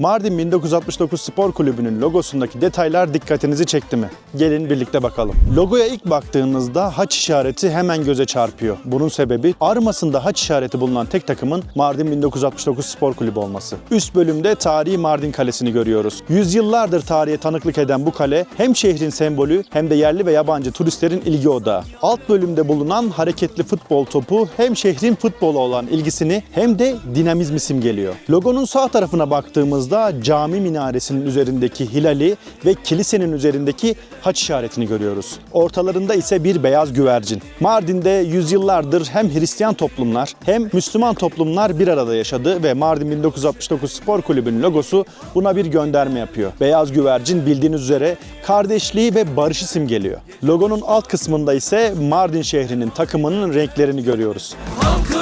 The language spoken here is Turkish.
Mardin 1969 Spor Kulübü'nün logosundaki detaylar dikkatinizi çekti mi? Gelin birlikte bakalım. Logoya ilk baktığınızda haç işareti hemen göze çarpıyor. Bunun sebebi armasında haç işareti bulunan tek takımın Mardin 1969 Spor Kulübü olması. Üst bölümde tarihi Mardin Kalesi'ni görüyoruz. Yüzyıllardır tarihe tanıklık eden bu kale hem şehrin sembolü hem de yerli ve yabancı turistlerin ilgi odağı. Alt bölümde bulunan hareketli futbol topu hem şehrin futbola olan ilgisini hem de dinamizmi simgeliyor. Logonun sağ tarafına baktığımızda cami minaresinin üzerindeki hilali ve kilisenin üzerindeki haç işaretini görüyoruz. Ortalarında ise bir beyaz güvercin. Mardin'de yüzyıllardır hem Hristiyan toplumlar hem Müslüman toplumlar bir arada yaşadı ve Mardin 1969 Spor Kulübü'nün logosu buna bir gönderme yapıyor. Beyaz güvercin bildiğiniz üzere kardeşliği ve barışı simgeliyor. Logonun alt kısmında ise Mardin şehrinin takımının renklerini görüyoruz. Halk